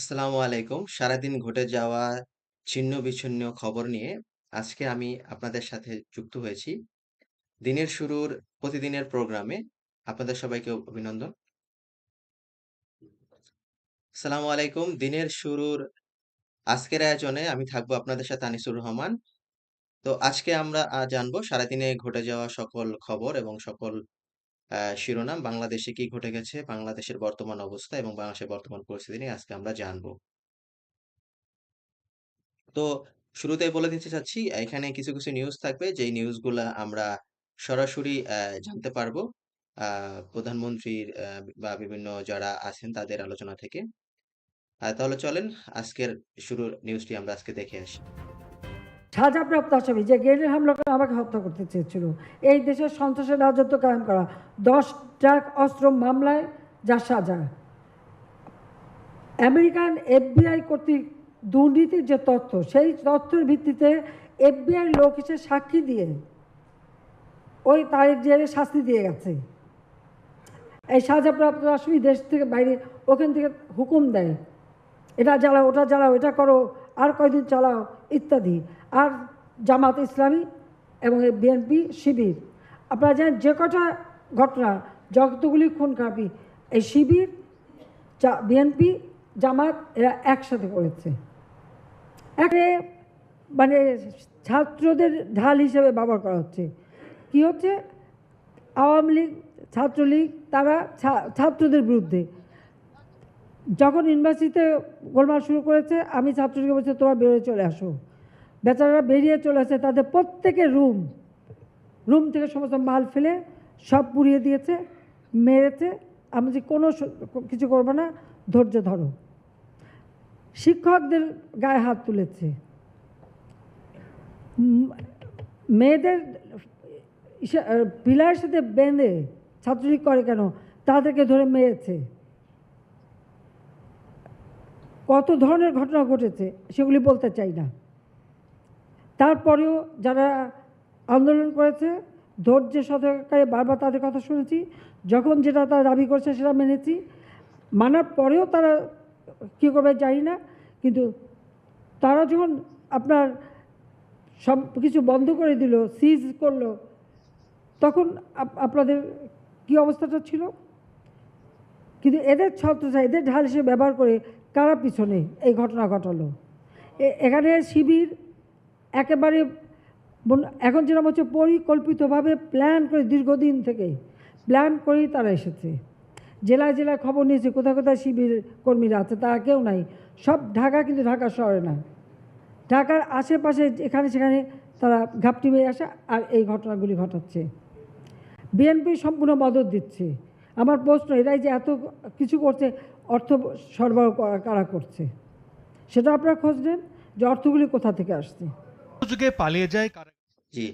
আসসালামু আলাইকুম। সারাদিন ঘটে যাওয়া ছিন্ন-বিচ্ছিন্ন খবর নিয়ে আজকে আমি আপনাদের সাথে যুক্ত হয়েছি। দিনের শুরুর প্রতিদিনের প্রোগ্রামে আপনাদের সবাইকে অভিনন্দন। আসসালামু আলাইকুম। দিনের শুরুর আজকের আয়োজনে আমি থাকব আপনাদের সাথে আনিসুর রহমান। তো আজকে আমরা জানব সারাদিনে ঘটে যাওয়া সকল খবর এবং সকল শিরোনাম বাংলাদেশে কি ঘটে গেছে, বাংলাদেশের বর্তমান অবস্থা এবং বাংলাদেশের বর্তমান পরিস্থিতি নিয়ে আজকে আমরা জানব। তো শুরুতেই বলে দিতে চাচ্ছি এখানে কিছু, কিছু নিউজ থাকবে যেই নিউজগুলা আমরা সরাসরি জানতে পারব প্রধানমন্ত্রীর বা বিভিন্ন যারা আছেন তাদের আলোচনা থেকে। তাহলে চলেন আজকের শুরুর নিউজটি আমরা আজকে দেখে আসি। সাজাপ্রাপ্ত আসামি যে গ্রেনেড হামলা করে আমাকে হত্যা করতে চেয়েছিল। এই দেশের সন্ত্রাসের রাজত্ব কায়েম করা। দশ ট্রাক অস্ত্র মামলায় যা সাজা। আমেরিকান এফবিআই কর্তৃক দুর্নীতির যে তথ্য, সেই তথ্যের ভিত্তিতে এফবিআই লোক এসে সাক্ষী দিয়ে ওই তারিখ জেলে শাস্তি দিয়ে গেছে। এই সাজাপ্রাপ্ত আসামি দেশ থেকে বাইরে, ওখান থেকে হুকুম দেয়। এটা জ্বালাও, ওটা জ্বালাও, এটা করো, আর কয়দিন চালাও, ইত্যাদি। আর জামাত ইসলামী এবং বিএনপি শিবির। আপনারা জানেন যে কটা ঘটনা, যতগুলি খুন খারাপি এই শিবির বিএনপি, জামাত, এরা একসাথে করেছে। একে মানে ছাত্রদের ঢাল হিসেবে ব্যবহার করা হচ্ছে। কি হচ্ছে? আওয়ামী লীগ, ছাত্রলীগ, তারা ছাত্রদের বিরুদ্ধে। যখন ইউনিভার্সিটিতে গোলমাল শুরু করেছে, আমি ছাত্রীকে বলছি, তোমরা বেরোয় চলে আসো। বেচারারা বেরিয়ে চলে আসে তাদের প্রত্যেকের রুম। রুম থেকে সমস্ত মাল ফেলে সব পুড়িয়ে দিয়েছে, মেরেছে। আমি যে কোনো কিছু করব না, ধৈর্য ধরো। শিক্ষকদের গায়ে হাত তুলেছে। মেয়েদের পিলারের সাথে বেঁধে ছাত্রলীগ করে কেন? তাদেরকে ধরে মেরেছে। কত ধরনের ঘটনা ঘটেছে সেগুলি বলতে চাই না। তারপরেও যারা আন্দোলন করেছে ধৈর্যের সতর্কারে বারবার তাদের কথা শুনেছি। যখন যেটা তারা দাবি করছে সেটা মেনেছি। মানার পরেও তারা কী করবে জানি না। কিন্তু তারা যখন আপনার সব কিছু বন্ধ করে দিল সিজ করল, তখন আপনাদের কি অবস্থাটা ছিল? কিন্তু এদের ছত্রছা এদের ঢাল হিসেবে ব্যবহার করে কারা পিছনে এই ঘটনা ঘটালো? এখানে শিবির একেবারে এখন যেরকম হচ্ছে পরিকল্পিতভাবে প্ল্যান করে দীর্ঘদিন থেকে প্ল্যান করেই তারা এসেছে। জেলায় জেলায় খবর নিয়েছে, কোথায় কোথায় শিবির কর্মীরা আছে, তারা কেউ নাই। সব ঢাকা কিন্তু ঢাকা শহরে না। ঢাকার আশেপাশে এখানে সেখানে তারা ঘাপটি হয়ে আসে আর এই ঘটনাগুলি ঘটাচ্ছে। বিএনপি সম্পূর্ণ মদত দিচ্ছে। আমার প্রশ্ন, এরাই যে এত কিছু করছে, অর্থ সরবরাহ কারা করছে? সেটা আপনারা খোঁজ নেন যে অর্থগুলি কোথা থেকে আসছে। যুগে পালিয়ে যায় জি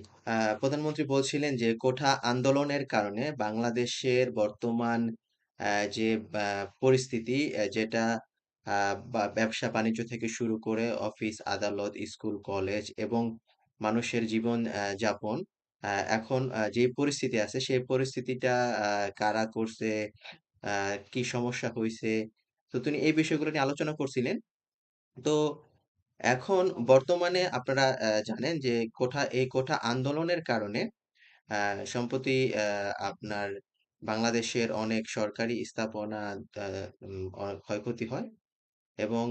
প্রধানমন্ত্রী বলছিলেন যে কোঠা আন্দোলনের কারণে বাংলাদেশের বর্তমান যে পরিস্থিতি যেটা ব্যবসা বাণিজ্য থেকে শুরু করে অফিস, আদালত, স্কুল, কলেজ এবং মানুষের জীবন যাপন এখন যে পরিস্থিতি আছে সেই পরিস্থিতিটা কারা করছে কি সমস্যা হয়েছে তো তিনি এই বিষয়গুলো নিয়ে আলোচনা করছিলেন। তো এখন বর্তমানে আপনারা জানেন যে কোঠা, এই কোঠা আন্দোলনের কারণে সম্প্রতি আপনার বাংলাদেশের অনেক সরকারি স্থাপনা ক্ষয়ক্ষতি হয় এবং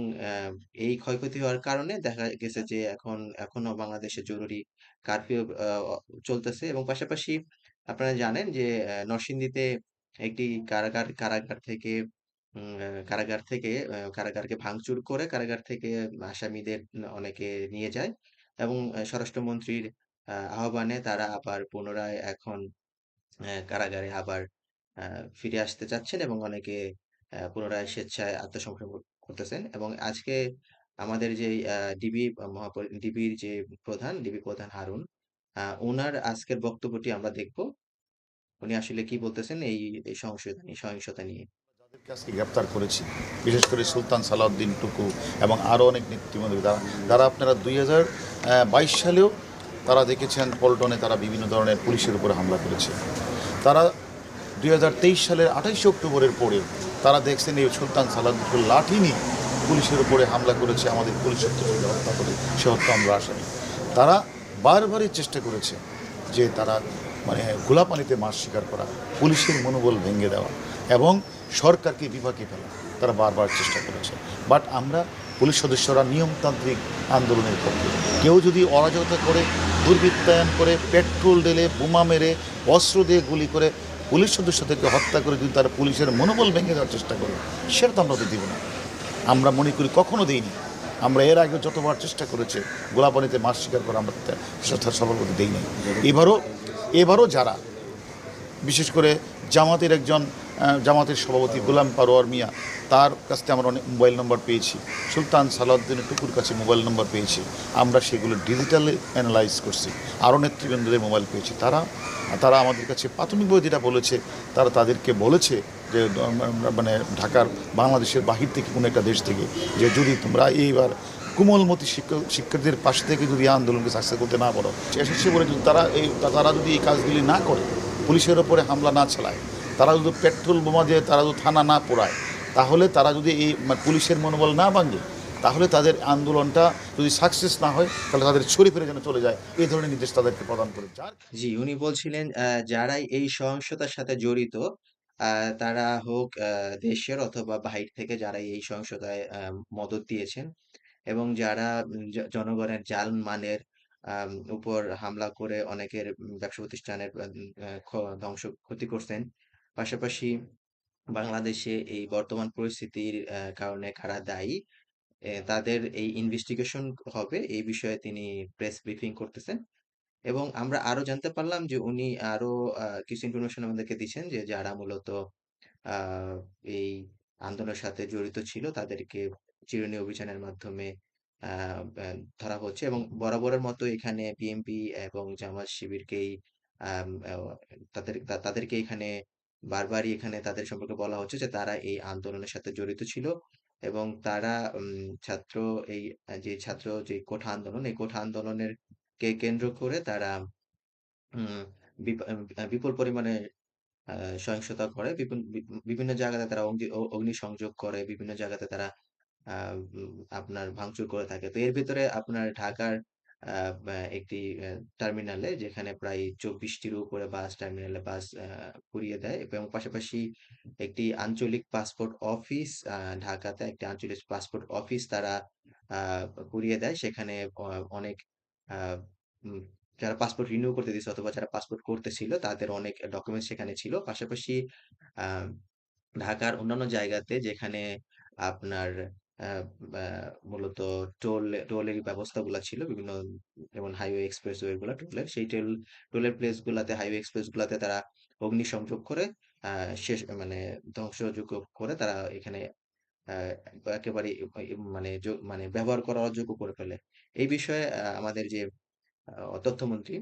এই ক্ষয়ক্ষতি হওয়ার কারণে দেখা গেছে যে এখন, এখনও বাংলাদেশে জরুরি কারফিউ চলতেছে এবং পাশাপাশি আপনারা জানেন যে নরসিংদীতে একটি কারাগার কারাগার থেকে কারাগার থেকে কারাগারকে ভাঙচুর করে কারাগার থেকে আসামিদের অনেকে নিয়ে যায় এবং স্বরাষ্ট্রমন্ত্রীর আহ্বানে তারা আবার পুনরায় এখন কারাগারে আবার ফিরে আসতে চাচ্ছেন এবং অনেকে পুনরায় স্বেচ্ছায় আত্মসমর্পণ করতেছেন এবং আজকে আমাদের যে ডিবি মহাপরি, ডিবির যে প্রধান, ডিবি প্রধান হারুন ওনার আজকের বক্তব্যটি আমরা দেখব। উনি আসলে কি বলতেছেন এই এই সংশোধন সহিংসতা নিয়ে? আজকে গ্রেপ্তার করেছি। বিশেষ করে সুলতান সালাউদ্দিন টুকু এবং আরও অনেক নেতৃমন্ত্রী তারা যারা আপনারা দুই হাজার বাইশ সালেও তারা দেখেছেন পল্টনে তারা বিভিন্ন ধরনের পুলিশের উপরে হামলা করেছে। তারা দুই হাজার তেইশ সালের আঠাইশে অক্টোবরের পরে তারা দেখছেন এই সুলতান সালাউদ্দিন লাঠি নিয়ে পুলিশের উপরে হামলা করেছে, আমাদের পুলিশ সদস্যকে হত্যা করে, সে হত্যা আমরা আসামি তারা বারবারই চেষ্টা করেছে যে তারা মানে গোলাপানিতে মাছ শিকার করা, পুলিশের মনোবল ভেঙে দেওয়া এবং সরকারকে বিভাগে ফেলা। তারা বারবার চেষ্টা করেছে। বাট আমরা পুলিশ সদস্যরা নিয়মতান্ত্রিক আন্দোলনের পক্ষে। কেউ যদি অরাজকতা করে, দুর্বৃত্তায়ন করে, পেট্রোল ঢেলে, বোমা মেরে, অস্ত্র দিয়ে গুলি করে পুলিশ সদস্যদেরকে হত্যা করে যদি তারা পুলিশের মনোবল ভেঙে দেওয়ার চেষ্টা করে, সেটা তো আমরা তো দিব না। আমরা মনে করি কখনো দিইনি। আমরা এর আগে যতবার চেষ্টা করেছে গোলাপানিতে মাছ শিকার করা আমরা সেটা সফল করতে দিই নাই এবারও এবারও যারা, বিশেষ করে জামাতের একজন জামাতের সভাপতি গোলাম পারোয়ার মিয়া, তার কাছ থেকে আমরা অনেক মোবাইল নম্বর পেয়েছি। সুলতান সালাউদ্দিনের টুকুর কাছে মোবাইল নম্বর পেয়েছি। আমরা সেগুলো ডিজিটালে অ্যানালাইজ করছি। আরও নেতৃবৃন্দদের মোবাইল পেয়েছি। তারা তারা আমাদের কাছে প্রাথমিকভাবে যেটা বলেছে, তারা তাদেরকে বলেছে যে মানে ঢাকার বাংলাদেশের বাহির থেকে কোনো একটা দেশ থেকে যে, যদি তোমরা এইবার কোমলমতি শিক্ষক শিক্ষার্থীদের পাশ থেকে যদি আন্দোলনকে সাকসেস করতে না পারো। এসেছে বলে তারা এই, তারা যদি এই কাজগুলি না করে, পুলিশের ওপরে হামলা না চালায় তারা যদি পেট্রোল বোমা দিয়ে তারা যদি থানা না পোড়ায় তাহলে তারা যদি এই পুলিশের মনোবল না ভাঙে তাহলে তাদের আন্দোলনটা যদি সাকসেস না হয় তাহলে তাদের ছড়ি ফিরে যেন চলে যায়। এই ধরনের নির্দেশ তাদেরকে প্রদান করে। জি উনি বলছিলেন যারাই এই সহিংসতার সাথে জড়িত তারা হোক দেশের অথবা বাহির থেকে যারা এই সহিংসতায় মদদ দিয়েছেন এবং যারা জনগণের জানমালের আম, উপর হামলা করে অনেকের ব্যবসা প্রতিষ্ঠানের ধ্বংস ক্ষতি করছেন পাশাপাশি বাংলাদেশে এই বর্তমান পরিস্থিতির কারণে কারা দায়ী। তাদের এই ইনভেস্টিগেশন হবে এই বিষয়ে তিনি প্রেস ব্রিফিং করতেছেন। এবং আমরা আরও জানতে পারলাম যে উনি আরও কিছু ইনফরমেশন আমাদেরকে দিচ্ছেন যে যারা মূলত এই আন্দোলনের সাথে জড়িত ছিল তাদেরকে চিরুনি অভিযানের মাধ্যমে ধরা হচ্ছে এবং বরাবরের মতো এখানে বিএনপি এবং জামাত শিবিরকেই তাদের, তাদেরকে এখানে বারবারই এখানে তাদের সম্পর্কে বলা হচ্ছে যে তারা এই আন্দোলনের সাথে জড়িত ছিল এবং তারা ছাত্র এই, যে ছাত্র যে কোঠা আন্দোলন, এই কোঠা আন্দোলনের কে কেন্দ্র করে তারা বিপুল পরিমাণে সহিংসতা করে। বিভিন্ন জায়গাতে তারা অগ্নি অগ্নিসংযোগ করে, বিভিন্ন জায়গাতে তারা আপনার ভাঙচুর করে থাকে। তো এর ভিতরে আপনার ঢাকার একটি টার্মিনালে যেখানে প্রায় চব্বিশটির উপরে বাস টার্মিনালে বাস পুড়িয়ে দেয় এবং পাশাপাশি একটি আঞ্চলিক পাসপোর্ট অফিস ঢাকাতে একটি আঞ্চলিক পাসপোর্ট অফিস তারা পুড়িয়ে দেয়। সেখানে অনেক যারা পাসপোর্ট রিনিউ করতে দিচ্ছে অথবা যারা পাসপোর্ট করতেছিল তাদের অনেক ডকুমেন্টস সেখানে ছিল। পাশাপাশি ঢাকার অন্যান্য জায়গাতে যেখানে আপনার মূলত টোল টোলের ব্যবস্থাগুলো ছিল বিভিন্ন যেমন হাইওয়ে এক্সপ্রেসওয়ে গুলা টোলের সেই টোল টোলের প্লেস গুলাতে হাইওয়ে এক্সপ্রেস গুলাতে তারা অগ্নিসংযোগ করে আহ, শেষ মানে ধ্বংসযোগ্য করে তারা এখানে একেবারে মানে মানে ব্যবহার করার অযোগ্য করে ফেলে। এই বিষয়ে আমাদের যে তথ্যমন্ত্রী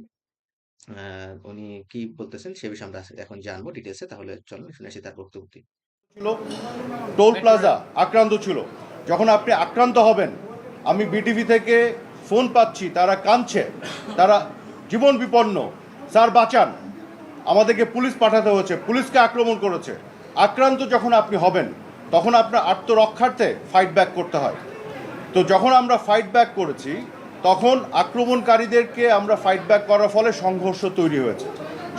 উনি কি বলতেছেন সে বিষয়ে আমরা এখন জানব ডিটেলসে তাহলে চলুন শুনে আসি তার বক্তব্যটি। টোল প্লাজা আক্রান্ত ছিল। যখন আপনি আক্রান্ত হবেন আমি বিটিভি থেকে ফোন পাচ্ছি তারা কাঁদছে তারা জীবন বিপন্ন। স্যার বাঁচান। আমাদেরকে পুলিশ পাঠাতে হয়েছে পুলিশকে আক্রমণ করেছে। আক্রান্ত যখন আপনি হবেন তখন আপনার আত্মরক্ষার্থে ফাইট ব্যাক করতে হয়। তো যখন আমরা ফাইট ব্যাক করেছি তখন আক্রমণকারীদেরকে আমরা ফাইট ব্যাক করার ফলে সংঘর্ষ তৈরি হয়েছে।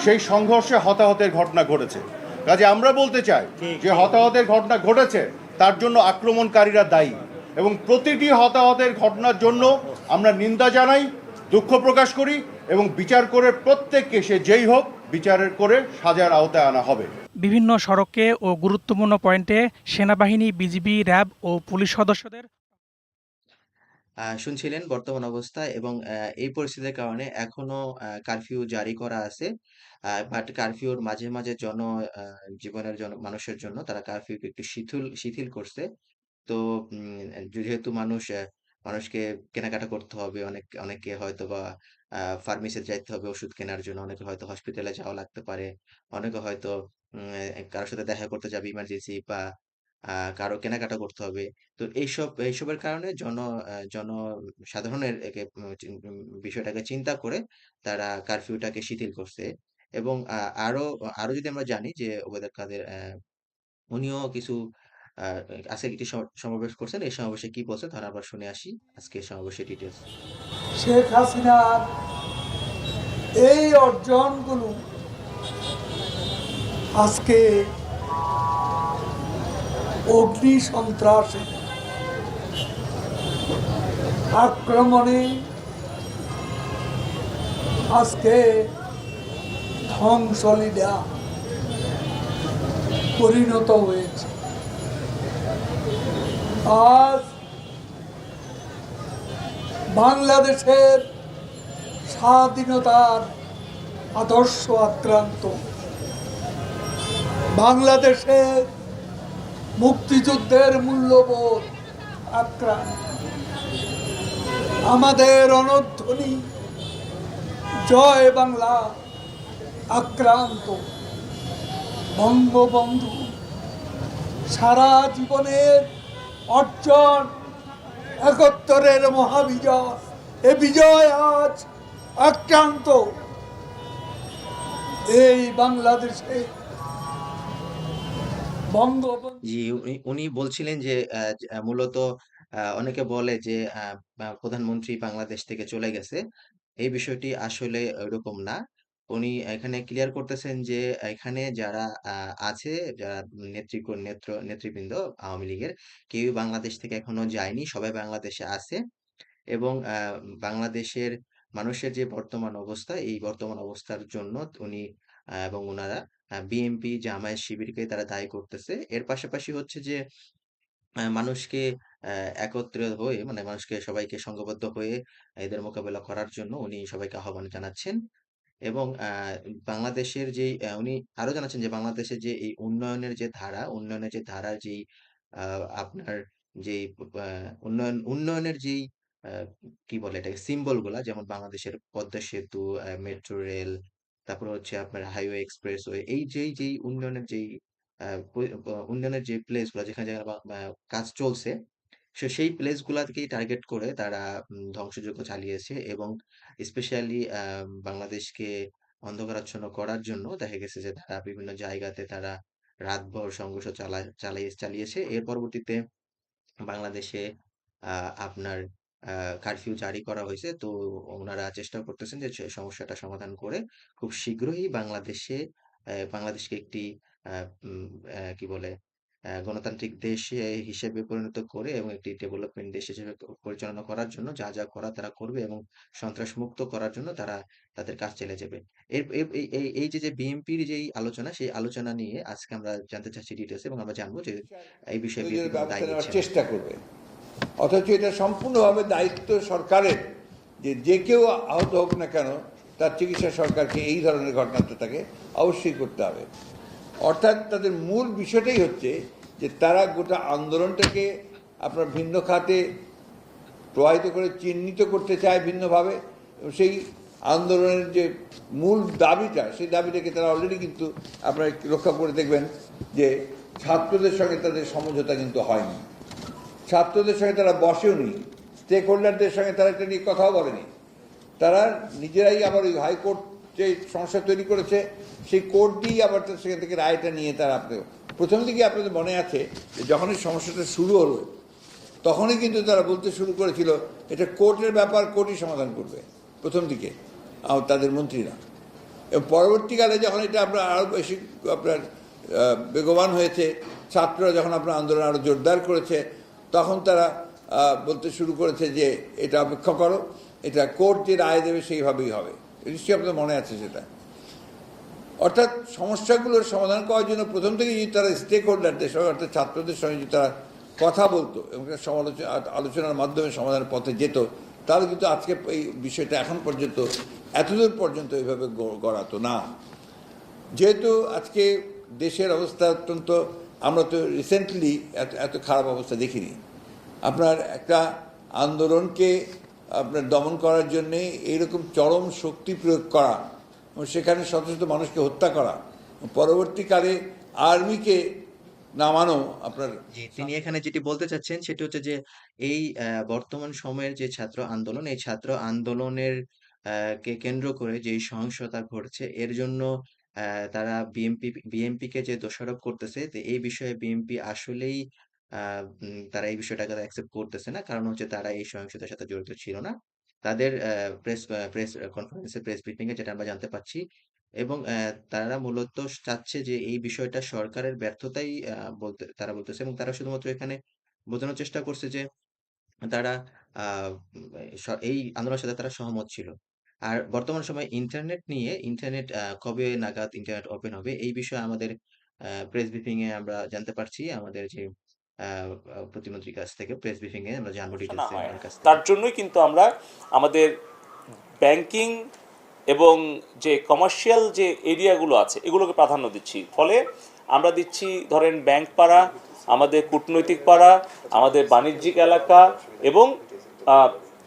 সেই সংঘর্ষে হতাহতের ঘটনা ঘটেছে। কাজে আমরা বলতে চাই যে হতাহতের ঘটনা ঘটেছে তার জন্য আক্রমণকারীরা দায়ী। এবং প্রতিটি হতাহতের ঘটনার জন্য আমরা নিন্দা জানাই, দুঃখ প্রকাশ করি এবং বিচার করে প্রত্যেককে সে যেই হোক বিচারের করে সাজার আওতায় আনা হবে। বিভিন্ন সড়কে ও গুরুত্বপূর্ণ পয়েন্টে সেনাবাহিনী, বিজিবি, র্যাব ও পুলিশ সদস্যদের শুনছিলেন বর্তমান অবস্থা এবং এই পরিস্থিতির কারণে এখনও কারফিউ জারি করা আছে। বাট কারফিউর মাঝে মাঝে জন জীবনের জন, মানুষের জন্য তারা কারফিউ একটু শিথিল শিথিল করছে। তো যেহেতু মানুষ মানুষকে কেনাকাটা করতে হবে, অনেক অনেকে হয়তো বা ফার্মেসি যাইতে হবে ওষুধ কেনার জন্য, অনেকে হয়তো হসপিটালে যাওয়া লাগতে পারে, অনেকে হয়তো কারোর সাথে দেখা করতে যাবে ইমার্জেন্সি বা কারও কেনাকাটা করতে হবে। তো এইসব এইসবের কারণে জন চিন- উম, বিষয়টাকে চিন্তা করে তারা কারফিউটাকে শিথিল করছে এবং আরও আরও যদি আমরা জানি যে ওবেদার কাদের উনিও কিছু আজকে একটি সমাবেশ করছেন এই সমাবেশে কি বলছেন তাহলে শুনে আসি আজকে সমাবেশের ডিটেলস শেখ হাসিনার এই অর্জনগুলো আজকে অগ্নি সন্ত্রাসে। আক্রমণে আজকে ধ্বংসলীলা পরিণত হয়েছে। আজ বাংলাদেশের স্বাধীনতার আদর্শ আক্রান্ত। বাংলাদেশের মুক্তিযুদ্ধের মূল্যবোধ আক্রান্ত। আমাদের অনধ্বনি জয় বাংলা আক্রান্ত। বঙ্গবন্ধু সারা জীবনের অর্জন, একাত্তরের মহাবিজয়, এ বিজয় আজ আক্রান্ত। এই বাংলাদেশে জি উনি বলছিলেন যে মূলত অনেকে বলে যে প্রধানমন্ত্রী বাংলাদেশ থেকে চলে গেছে। এই বিষয়টি আসলে ওরকম না। উনি এখানে ক্লিয়ার করতেছেন যে, এখানে যারা আছে, যারা নেত্রী নেত্র, নেতৃবৃন্দ আওয়ামী লীগের কেউ বাংলাদেশ থেকে এখনও যায়নি, সবাই বাংলাদেশে আছে। এবং বাংলাদেশের মানুষের যে বর্তমান অবস্থা, এই বর্তমান অবস্থার জন্য উনি এবং ওনারা বিএনপি জামায়াত শিবিরকে তারা দায়ী করতেছে। এর পাশাপাশি হচ্ছে যে মানুষকে একত্রিত হয়ে মানে মানুষকে সবাইকে সংঘবদ্ধ হয়ে এদের মোকাবেলা করার জন্য উনি সবাইকে আহ্বান জানাচ্ছেন। এবং বাংলাদেশের যে উনি আরও জানাচ্ছেন যে বাংলাদেশের যে এই উন্নয়নের যে ধারা উন্নয়নের যে ধারা যেই আপনার আহ, উন্নয়ন উন্নয়নের যেই কি বলে এটাকে সিম্বলগুলা যেমন বাংলাদেশের পদ্মা সেতু মেট্রো রেল তারপর হচ্ছে আপনার হাইওয়ে এক্সপ্রেসওয়ে এই যেই যেই উন্নয়নের যেই উন্নয়নের যে প্লেসগুলা যেখানে যেখানে কাজ চলছে, সে, সেই প্লেস গুলাকেই টার্গেট করে তারা ধ্বংসযজ্ঞ চালিয়েছে এবং স্পেশালি বাংলাদেশকে অন্ধকারাচ্ছন্ন করার জন্য দেখা গেছে যে তারা বিভিন্ন জায়গাতে তারা রাতভর সংঘর্ষ চালায়, চালিয়ে, চালিয়েছে। এর পরবর্তীতে বাংলাদেশে আপনার কারফিউ জারি করা হয়েছে। তো ওনারা চেষ্টা করতেছেন যে সমস্যাটা সমাধান করে খুব শীঘ্রই বাংলাদেশে বাংলাদেশকে একটি কি বলে গণতান্ত্রিক দেশ হিসেবে পরিণত করে এবং একটি ডেভেলপমেন্ট দেশ হিসেবে পরিচালনা করার জন্য যা যা করা তারা করবে এবং সন্ত্রাস মুক্ত করার জন্য তারা তাদের কাজ চলে যাবে। এর এই যে যে বিএনপির যেই আলোচনা সেই আলোচনা নিয়ে আজকে আমরা জানতে চাচ্ছি ডিটেলস এবং আমরা জানব যে এই বিষয়ে। চেষ্টা করবে। অথচ এটা সম্পূর্ণভাবে দায়িত্ব সরকারের যে যে কেউ আহত হোক না কেন, তার চিকিৎসা সরকারকে এই ধরনের ঘটনাতে তাকে অবশ্যই করতে হবে। অর্থাৎ তাদের মূল বিষয়টাই হচ্ছে যে, তারা গোটা আন্দোলনটাকে আপনার ভিন্ন খাতে প্রবাহিত করে চিহ্নিত করতে চায় ভিন্নভাবে সেই আন্দোলনের যে মূল দাবিটা, সেই দাবিটাকে তারা অলরেডি কিন্তু আপনারা লক্ষ্য করে দেখবেন যে, ছাত্রদের সঙ্গে তাদের সমঝোতা কিন্তু হয়নি। ছাত্রদের সঙ্গে তারা বসেও নি স্টেক হোল্ডারদের সঙ্গে তারা এটা নিয়ে কথাও বলেনি। তারা নিজেরাই আবার ওই হাইকোর্ট যে সমস্যা তৈরি করেছে, সেই কোর্ট দিয়েই আবার সেখান থেকে রায়টা নিয়ে তারা আপনি প্রথম দিকে আপনাদের মনে আছে যে যখন এই সমস্যাটা শুরু হলো, তখনই কিন্তু তারা বলতে শুরু করেছিল, এটা কোর্টের ব্যাপার, কোর্টই সমাধান করবে, প্রথম দিকে তাদের মন্ত্রীরা। এবং পরবর্তীকালে যখন এটা আপনার আরও বেশি আপনার বেগবান হয়েছে, ছাত্ররা যখন আপনার আন্দোলন আরও জোরদার করেছে তখন তারা বলতে শুরু করেছে যে, এটা অপেক্ষা করো, এটা কোর্ট যে রায় দেবে সেইভাবেই হবে। নিশ্চয়ই আপনাদের মনে আছে সেটা। অর্থাৎ সমস্যাগুলোর সমাধান করার জন্য প্রথম থেকে যদি তারা স্টেক হোল্ডারদের সঙ্গে, অর্থাৎ ছাত্রদের সঙ্গে যদি তারা কথা বলতো এবং সমালোচনা আলোচনার মাধ্যমে সমাধানের পথে যেত, তাহলে কিন্তু আজকে এই বিষয়টা এখন পর্যন্ত, এতদূর পর্যন্ত এইভাবে গড়াতো না। যেহেতু আজকে দেশের অবস্থা অত্যন্ত আমরা তো রিসেন্টলি এত এত খারাপ অবস্থা দেখিনি। আপনার একটা আন্দোলনকে আপনার দমন করার জন্যে এইরকম চরম শক্তি প্রয়োগ করা সেখানে শত শত মানুষকে হত্যা করা, পরবর্তীকালে আর্মিকে নামানো আপনার তিনি এখানে যেটি বলতে চাচ্ছেন সেটি হচ্ছে যে এই বর্তমান সময়ের যে ছাত্র আন্দোলন, এই ছাত্র আন্দোলনের কে কেন্দ্র করে যে সহিংসতা ঘটছে, এর জন্য তারা বিএনপি বিএনপি কে যে দোষারোপ করতেছে তো এই বিষয়ে বিএনপি আসলেই তারা এই বিষয়টাকে অ্যাকসেপ্ট করতেছে না। কারণ হচ্ছে তারা এই সহিংসতার সাথে জড়িত ছিল না। তাদের প্রেস প্রেস কনফারেন্সে প্রেস ব্রিফিং এ যেটা আমরা জানতে পারছি এবং তারা মূলত চাচ্ছে যে এই বিষয়টা সরকারের ব্যর্থতাই বলতে, তারা বলতেছে এবং তারা শুধুমাত্র এখানে বোঝানোর চেষ্টা করছে যে তারা এই আন্দোলনের সাথে তারা সহমত ছিল। আর বর্তমান সময়ে ইন্টারনেট নিয়ে ইন্টারনেট কবে নাগাদ ইন্টারনেট ওপেন হবে এই বিষয়ে আমাদের প্রেস ব্রিফিং এ আমরা জানতে পারছি। আমাদের যে প্রতিমন্ত্রীর কাছ থেকে প্রেস ব্রিফিং এ আমরা জানব ডিটেলস তার জন্যই কিন্তু আমরা আমাদের ব্যাংকিং এবং যে কমার্শিয়াল যে এরিয়াগুলো আছে এগুলোকে প্রাধান্য দিচ্ছি। ফলে আমরা দিচ্ছি ধরেন ব্যাংক পাড়া আমাদের কূটনৈতিক পাড়া আমাদের বাণিজ্যিক এলাকা এবং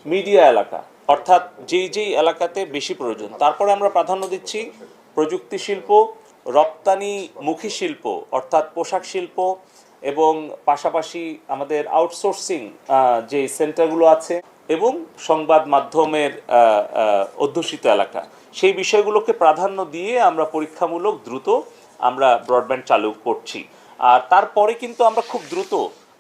মিডিয়া এলাকা। অর্থাৎ যেই যেই এলাকাতে বেশি প্রয়োজন। তারপরে আমরা প্রাধান্য দিচ্ছি প্রযুক্তি শিল্প রপ্তানিমুখী শিল্প, অর্থাৎ পোশাক শিল্প এবং পাশাপাশি আমাদের আউটসোর্সিং যে সেন্টারগুলো আছে এবং সংবাদ মাধ্যমের অধ্যুষিত এলাকা। সেই বিষয়গুলোকে প্রাধান্য দিয়ে আমরা পরীক্ষামূলক দ্রুত আমরা ব্রডব্যান্ড চালু করছি। আর তারপরে কিন্তু আমরা খুব দ্রুত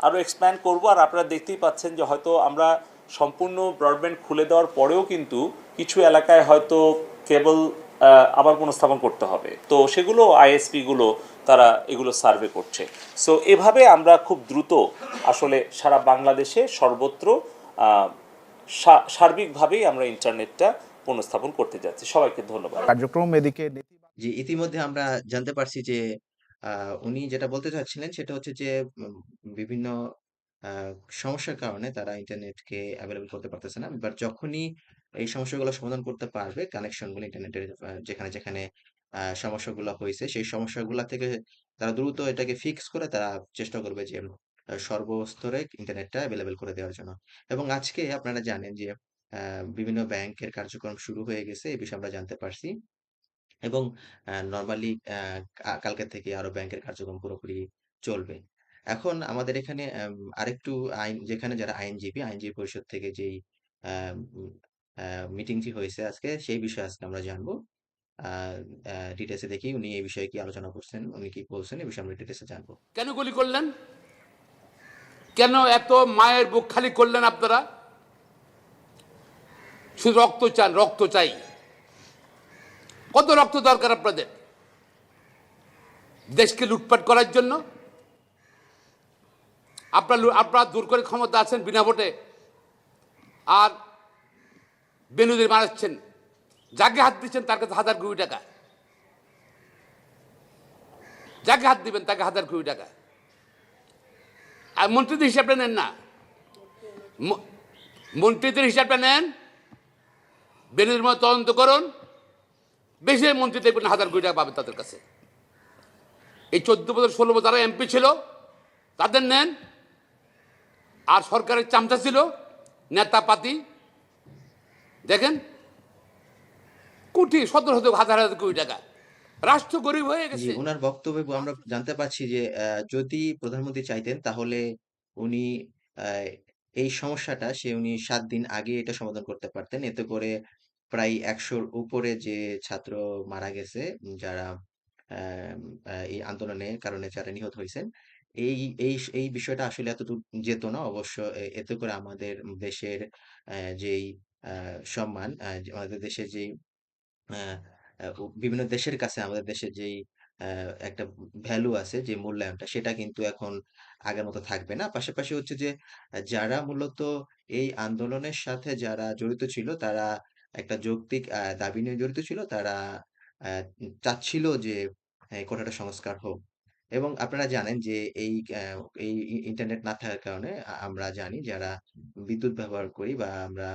আরও এক্সপ্যান্ড করব। আর আপনারা দেখতেই পাচ্ছেন যে হয়তো আমরা সম্পূর্ণ ব্রডব্যান্ড খুলে দেওয়ার পরেও কিন্তু কিছু এলাকায় হয়তো কেবল আহ, আবার পুনঃস্থাপন করতে হবে। তো সেগুলো আইএসপিগুলো তারা এগুলো সার্ভে করছে। সো এভাবে আমরা খুব দ্রুত আসলে সারা বাংলাদেশে সর্বত্র আহ, সা- সার্বিকভাবেই আমরা ইন্টারনেটটা পুনঃস্থাপন করতে যাচ্ছি। সবাইকে ধন্যবাদ। কার্যক্রম এদিকে যে ইতিমধ্যে আমরা জানতে পারছি যে আহ, উনি যেটা বলতে চাচ্ছিলেন সেটা হচ্ছে যে বিভিন্ন সমস্যার কারণে তারা ইন্টারনেটকে অ্যাভেলেবল করতে পারতেছে না। বাট যখনই এই সমস্যাগুলো সমাধান করতে পারবে কানেকশনগুলো ইন্টারনেটের যেখানে যেখানে সমস্যাগুলো হয়েছে, সেই সমস্যাগুলো থেকে তারা দ্রুত এটাকে ফিক্স করে তারা চেষ্টা করবে যে সর্বস্তরে ইন্টারনেটটা অ্যাভেলেবেল করে দেওয়ার জন্য। এবং আজকে আপনারা জানেন যে বিভিন্ন ব্যাংকের কার্যক্রম শুরু হয়ে গেছে এই বিষয়ে আমরা জানতে পারছি। এবং নরমালি কালকে থেকে আরও ব্যাংকের কার্যক্রম পুরোপুরি চলবে। এখন আমাদের এখানে আরেকটু আইন, যেখানে যারা আইনজীবী আইনজীবী পরিষদ থেকে যেই মিটিংটি হয়েছে আজকে, সেই বিষয়ে আজকে আমরা জানব। ডিটেলসে দেখি উনি এই বিষয়ে কি আলোচনা করছেন, উনি কি বলছেন এই বিষয়ে আমরা ডিটেলসে জানব। কেন গুলি করলেন? কেন এত মায়ের বুক খালি করলেন আপনারা? শুধু রক্ত চান, রক্ত চাই। কত রক্ত দরকার আপনাদের? দেশকে লুটপাট করার জন্য? আপনার আপনারা দূর করে ক্ষমতা আছেন বিনা ভোটে। আর বেনুদের মারাচ্ছেন। যাকে হাত দিচ্ছেন তার কাছে হাজার কোটি টাকা। যাকে হাত দিবেন তাকে হাজার কোটি টাকা। আর মন্ত্রীদের হিসাবটা নেন না। মন্ত্রীদের হিসাবটা নেন। বেনুদের মতো তদন্ত করুন। বেশি মন্ত্রী দেখবেন হাজার কোটি টাকা পাবেন তাদের কাছে। এই চোদ্দ বছর, ষোলো বছর যারা এমপি ছিল, তাদের নেন। আর সরকারের চামচা ছিল নেতা পাতি। দেখেন কোটি সতেরো শত হাজার হাজার কোটি টাকা। রাষ্ট্র গরিব হয়ে গেছে। ওনার বক্তব্যে আমরা জানতে পারছি যে যদি প্রধানমন্ত্রী চাইতেন তাহলে উনি এই সমস্যাটা সে উনি সাত দিন আগে এটা সমাধান করতে পারতেন। এতে করে প্রায় একশোর উপরে যে ছাত্র মারা গেছে যারা এই আন্দোলনের কারণে যারা নিহত হয়েছেন এই এই এই বিষয়টা আসলে এতদূর যেত না। অবশ্য এ- এতে করে আমাদের দেশের আহ, যেই আহ, সম্মান আহ, যে আমাদের আহ, ও বিভিন্ন দেশের কাছে আমাদের দেশের যেই একটা ভ্যালু আছে যে মূল্যায়নটা সেটা কিন্তু এখন আগের মতো থাকবে না। পাশাপাশি হচ্ছে যে যারা মূলত এই আন্দোলনের সাথে যারা জড়িত ছিল তারা একটা যৌক্তিক আহ, দাবি নিয়ে জড়িত ছিল তারা আহ, চাচ্ছিল যে কোটাটা সংস্কার হোক। এবং আপনারা জানেন যে এই এই ইন্টারনেট না থাকার কারণে আমরা জানি যারা বিদ্যুৎ ব্যবহার করি বা আমরা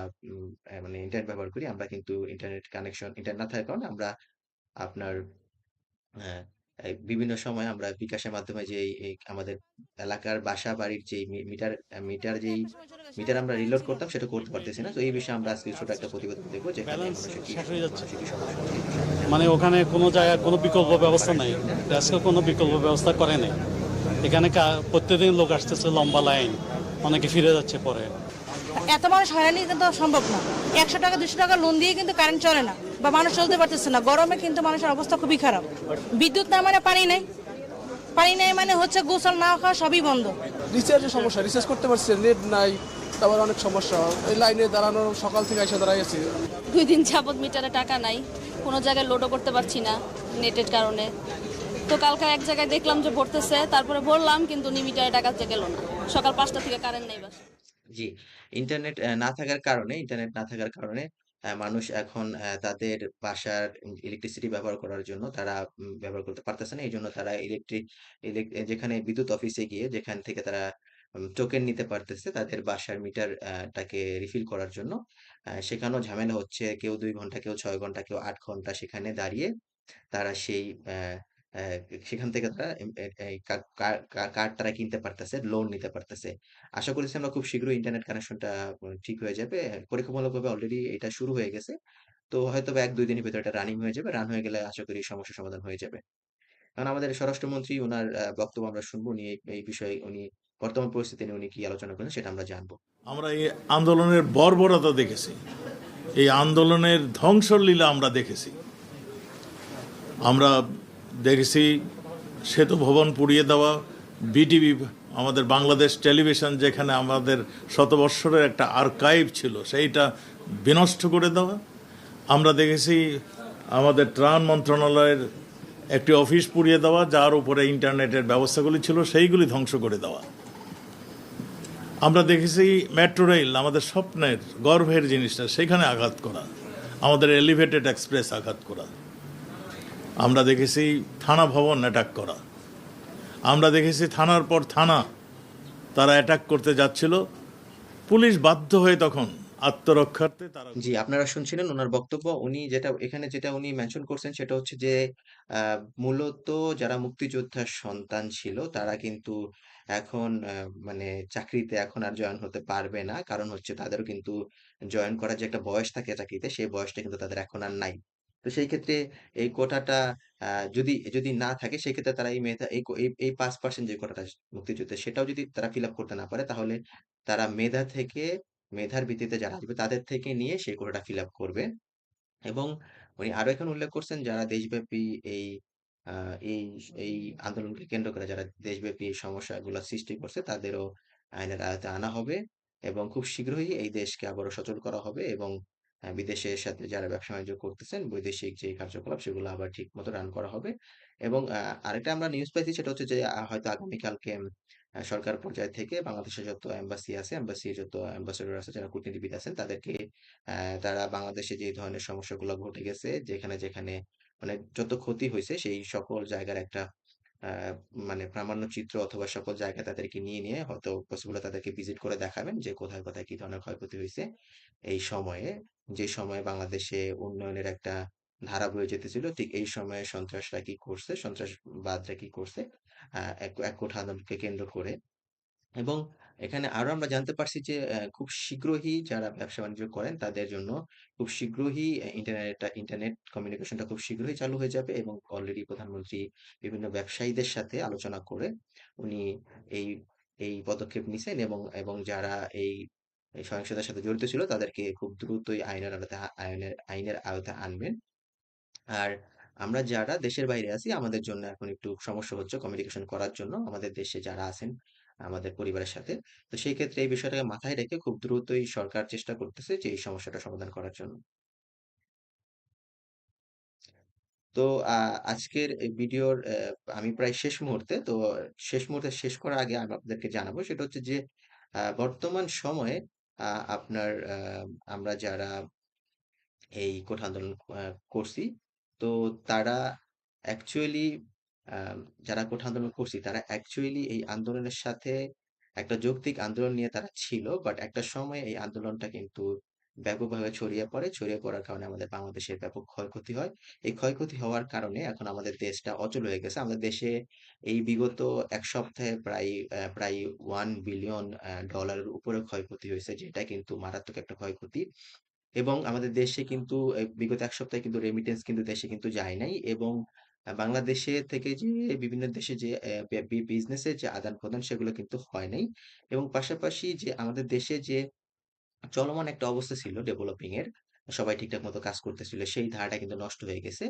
মানে ইন্টারনেট ব্যবহার করি আমরা কিন্তু ইন্টারনেট কানেকশন ইন্টারনেট না থাকার কারণে আমরা আপনার আহ, বিভিন্ন সময় আমরা বিকাশের মাধ্যমে যে আমাদের এলাকার বাসা বাড়ির যে মিটার মিটার যেই মিটার আমরা রিলোড করতাম সেটা করতে পারতেছি না তো এই বিষয়ে আমরা আজকে ছোট একটা প্রতিবেদন দেখব যেখানে যাচ্ছে। মানুষের কি সমস্যা মানে ওখানে কোনো জায়গায় কোনো বিকল্প ব্যবস্থা নেই। আজকে কোনো বিকল্প ব্যবস্থা করে নেই। এখানে কা- প্রত্যেকদিন লোক আসতেছে লম্বা লাইন অনেকে ফিরে যাচ্ছে পরে। এত মানুষ হয়রানি কিন্তু সম্ভব না। একশো টাকা দুশো টাকা লোন দিয়ে কিন্তু কারেন্ট চলে না বা মানুষ চলতে পারতেছে না। গরমে কিন্তু মানুষের অবস্থা খুবই খারাপ। বিদ্যুৎ না মানে পানি নেই। পানি নেই মানে হচ্ছে গোসল না খাওয়া সবই বন্ধ। রিচার্জের সমস্যা রিচার্জ করতে পারছে নেট নাই তারপর অনেক সমস্যা। এই লাইনে দাঁড়ানো সকাল থেকে এসে দাঁড়াই গেছি। দুই দিন যাবত মিটারে টাকা নাই। কোনো জায়গায় লোডও করতে পারছি না নেটের কারণে। তো কালকে এক জায়গায় দেখলাম যে ভরতেছে, তারপরে ভরলাম, কিন্তু নি মিটারে টাকা গেল না। সকাল পাঁচটা থেকে কারেন্ট নেই বাস। জি ইন্টারনেট না থাকার কারণে ইন্টারনেট না থাকার কারণে মানুষ এখন তাদের বাসার ইলেকট্রিসিটি ব্যবহার করার জন্য তারা ব্যবহার করতে পারতেছে না। এই জন্য তারা ইলেকট্রিক যেখানে বিদ্যুৎ অফিসে গিয়ে যেখান থেকে তারা টোকেন নিতে পারতেছে তাদের বাসার মিটার টাকে রিফিল করার জন্য। সেখানেও ঝামেলা হচ্ছে, কেউ দুই ঘণ্টা, কেউ ছয় ঘণ্টা, কেউ আট ঘণ্টা সেখানে দাঁড়িয়ে তারা সেই সেখান থেকে তারা কার্ড তারা কিনতে পারতেছে লোন নিতে পারতেছে। আশা করছি আমরা খুব শীঘ্রই ইন্টারনেট কানেকশনটা ঠিক হয়ে যাবে। পরীক্ষামূলকভাবে অলরেডি এটা শুরু হয়ে গেছে। তো হয়তো এক দুই দিনের ভিতরে এটা রানিং হয়ে যাবে। রান হয়ে গেলে আশা করি সমস্যার সমাধান হয়ে যাবে। কারণ আমাদের স্বরাষ্ট্রমন্ত্রী ওনার বক্তব্য আমরা শুনব, উনি এই বিষয়ে উনি বর্তমান পরিস্থিতি নিয়ে উনি কি আলোচনা করেন সেটা আমরা জানব। আমরা এই আন্দোলনের বর্বরতা দেখেছি। এই আন্দোলনের ধ্বংসর লীলা আমরা দেখেছি। আমরা দেখেছি সেতু ভবন পুড়িয়ে দেওয়া, বিটিভি, আমাদের বাংলাদেশ টেলিভিশন যেখানে আমাদের শত বৎসরের একটা আর্কাইভ ছিল, সেইটা বিনষ্ট করে দেওয়া। আমরা দেখেছি আমাদের ত্রাণ মন্ত্রণালয়ের একটি অফিস পুড়িয়ে দেওয়া, যার উপরে ইন্টারনেটের ব্যবস্থাগুলি ছিল, সেইগুলি ধ্বংস করে দেওয়া। আমরা দেখেছি মেট্রো রেল, আমাদের স্বপ্নের, গর্ভের জিনিসটা, সেখানে আঘাত করা। আমাদের এলিভেটেড এক্সপ্রেস আঘাত করা। আমরা দেখেছি থানা ভবন অ্যাটাক করা। আমরা দেখেছি থানার পর থানা, তারা অ্যাটাক করতে যাচ্ছিল। পুলিশ বাধ্য হয়ে তখন আত্মরক্ষার্থে তারা জি আপনারা শুনছিলেন ওনার বক্তব্য। উনি যেটা এখানে যেটা উনি মেনশন করছেন সেটা হচ্ছে যে মূলত যারা মুক্তিযোদ্ধার সন্তান ছিল তারা কিন্তু এখন মানে চাকরিতে এখন আর জয়েন হতে পারবে না। কারণ হচ্ছে তাদেরও কিন্তু জয়েন করার যে একটা বয়স থাকে চাকরিতে সেই বয়সটা কিন্তু তাদের এখন আর নাই। তো সেই ক্ষেত্রে এই কোটাটা আহ, যদি যদি না থাকে সেই ক্ষেত্রে তারা এই মেধা এই এই পাঁচ পার্সেন্ট যে কোটাটা মুক্তিযুদ্ধের সেটাও যদি তারা ফিল আপ করতে না পারে তাহলে তারা মেধা থেকে মেধার ভিত্তিতে যারা আসবে তাদের থেকে নিয়ে সেই কোটাটা ফিল আপ করবে এবং উনি আরও এখানে উল্লেখ করছেন যারা দেশব্যাপী এই এই এই আন্দোলনকে কেন্দ্র করে যারা দেশব্যাপী এই সমস্যাগুলো সৃষ্টি করছে তাদেরও আইনের আওতায় আনা হবে এবং খুব শীঘ্রই এই দেশকে আবারও সচল করা হবে এবং বিদেশের সাথে যারা ব্যবসা বাণিজ্য করতেছেন বৈদেশিক যে কার্যকলাপ সেগুলো আবার ঠিক মতো রান করা হবে। এবং আরেকটা আমরা নিউজ পাইছি সেটা হচ্ছে যে হয়তো আগামীকালকে সরকার পর্যায় থেকে বাংলাদেশের যত এম্বাসি আছে এম্বাসির যত অ্যাম্বাসেডর আছে, যারা কূটনীতিবিদ আছেন, তাদেরকে তারা বাংলাদেশে যে ধরনের সমস্যাগুলো ঘটে গেছে, যেখানে যেখানে মানে যত ক্ষতি হয়েছে, সেই সকল জায়গার একটা মানে প্রামাণ্য চিত্র অথবা সকল জায়গা তাদেরকে নিয়ে নিয়ে হয়তো পসিবল তাদেরকে ভিজিট করে দেখাবেন যে কোথায় কোথায় কি ধরনের ক্ষয়ক্ষতি হয়েছে। এই সময়ে, যে সময়ে বাংলাদেশে উন্নয়নের একটা ধারা বয়ে যেতেছিল, ঠিক এই সময়ে সন্ত্রাসরা কি করছে, সন্ত্রাসবাদরা কি করছে এক কোঠা আন্দোলনকে কেন্দ্র করে। এবং এখানে আরও আমরা জানতে পারছি যে খুব শীঘ্রই যারা ব্যবসা বাণিজ্য করেন তাদের জন্য খুব শীঘ্রই ইন্টারনেটটা ইন্টারনেট কমিউনিকেশনটা খুব শীঘ্রই চালু হয়ে যাবে এবং অলরেডি প্রধানমন্ত্রী বিভিন্ন ব্যবসায়ীদের সাথে আলোচনা করে উনি এই এই পদক্ষেপ নিছেন এবং এবং যারা এই এই সহিংসতার সাথে জড়িত ছিল তাদেরকে খুব দ্রুতই আইনের আওতায় আইনের আইনের আওতায় আনবেন। আর আমরা যারা দেশের বাইরে আছি, আমাদের জন্য এখন একটু সমস্যা হচ্ছে কমিউনিকেশন করার জন্য। আমাদের দেশে যারা আছেন, আমাদের পরিবারের সাথে। তো সেই ক্ষেত্রে এই বিষয়টাকে মাথায় রেখে খুব দ্রুতই সরকার চেষ্টা করতেছে যে এই সমস্যাটা সমাধান করার জন্য। তো আজকের ভিডিওর আমি প্রায় শেষ মুহূর্তে, তো শেষ মুহূর্তে শেষ করার আগে আমি আপনাদেরকে জানাব সেটা হচ্ছে যে বর্তমান সময়ে আপনার আমরা যারা এই কোঠা আন্দোলন করছি তো তারা অ্যাকচুয়ালি যারা কোঠা আন্দোলন করছি, তারা অ্যাকচুয়ালি এই আন্দোলনের সাথে একটা যৌক্তিক আন্দোলন নিয়ে তারা ছিল বাট একটা সময় এই আন্দোলনটা কিন্তু ব্যাপকভাবে ছড়িয়ে পড়ে। ছড়িয়ে পড়ার কারণে আমাদের বাংলাদেশের ব্যাপক ক্ষয়ক্ষতি হয়। এই ক্ষয়ক্ষতি হওয়ার কারণে এখন আমাদের দেশটা অচল হয়ে গেছে। আমাদের দেশে এই বিগত এক সপ্তাহে প্রায় প্রায় ওয়ান বিলিয়ন ডলারের উপরে ক্ষয়ক্ষতি হয়েছে, যেটা কিন্তু মারাত্মক একটা ক্ষয়ক্ষতি। এবং আমাদের দেশে কিন্তু বিগত এক সপ্তাহে কিন্তু রেমিটেন্স কিন্তু দেশে কিন্তু যায় নাই এবং বাংলাদেশে থেকে যে, বিভিন্ন দেশে যে বিজনেসের যে আদান প্রদান সেগুলো কিন্তু হয় নাই এবং পাশাপাশি যে আমাদের দেশে যে চলমান একটা অবস্থা ছিল ডেভেলপিং এর। সবাই ঠিকঠাক মতো কাজ করতেছিল। সেই ধারাটা কিন্তু নষ্ট হয়ে গেছে।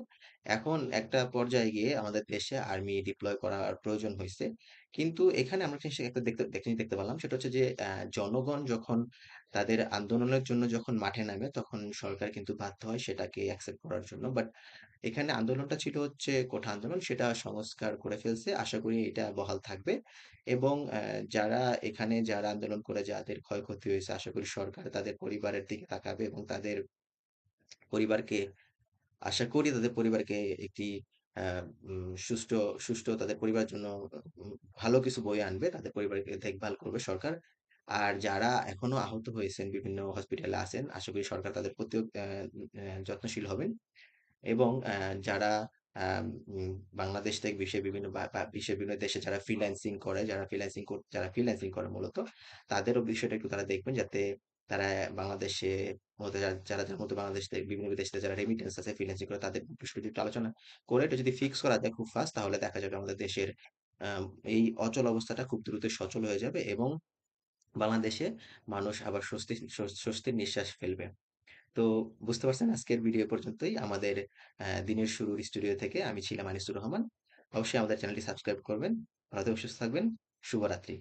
এখন একটা পর্যায়ে গিয়ে আমাদের দেশে আর্মি ডিপ্লয় করার প্রয়োজন হইছে। কিন্তু এখানে আমরা একটা দেখতে দেখতে পেলাম সেটা হচ্ছে যে জনগণ যখন তাদের আন্দোলনের জন্য যখন মাঠে নামে, তখন সরকার কিন্তু বাধ্য হয় সেটাকে অ্যাকসেপ্ট করার জন্য। বাট এখানে আন্দোলনটা ছিল হচ্ছে কোঠা আন্দোলন, সেটা সংস্কার করে ফেলছে। আশা করি এটা বহাল থাকবে এবং যারা এখানে যারা আন্দোলন করে, যাদের ক্ষয়ক্ষতি হয়েছে, আশা করি সরকার তাদের পরিবারের দিকে তাকাবে এবং তাদের পরিবারকে আশা করি তাদের পরিবারকে একটি সুষ্ঠু সুষ্ঠু তাদের পরিবারের জন্য ভালো কিছু বই আনবে। তাদের পরিবারকে দেখভাল করবে সরকার। আর যারা এখনও আহত হয়েছেন বিভিন্ন হসপিটালে আছেন, আশা করি সরকার তাদের অ্যা যত্নশীল হবেন। এবং যারা বাংলাদেশ থেকে বিশ্বের বিভিন্ন বিশ্বের বিভিন্ন দেশে যারা ফ্রিল্যান্সিং করে, যারা ফ্রিল্যান্সিং যারা ফ্রিল্যান্সিং করে মূলত, তাদেরও বিষয়টা একটু তারা দেখবেন যাতে তারা বাংলাদেশে যারা যারা মধ্যে বাংলাদেশ থেকে বিভিন্ন বিদেশ যারা রেমিটেন্স আছে ফ্রিল্যান্সিং করে, তাদের একটু আলোচনা করে এটা যদি ফিক্স করা যায় খুব ফাস্ট তাহলে দেখা যাবে আমাদের দেশের এই অচল অবস্থাটা খুব দ্রুত সচল হয়ে যাবে এবং বাংলাদেশে মানুষ আবার স্বস্তি স্বস্তির নিঃশ্বাস ফেলবে। তো বুঝতে পারছেন আজকের ভিডিও পর্যন্তই। আমাদের দিনের শুরুর স্টুডিও থেকে আমি ছিলাম আনিসুর রহমান। অবশ্যই আমাদের চ্যানেলটি সাবস্ক্রাইব করবেন। ভালো সুস্থ থাকবেন। শুভরাত্রি।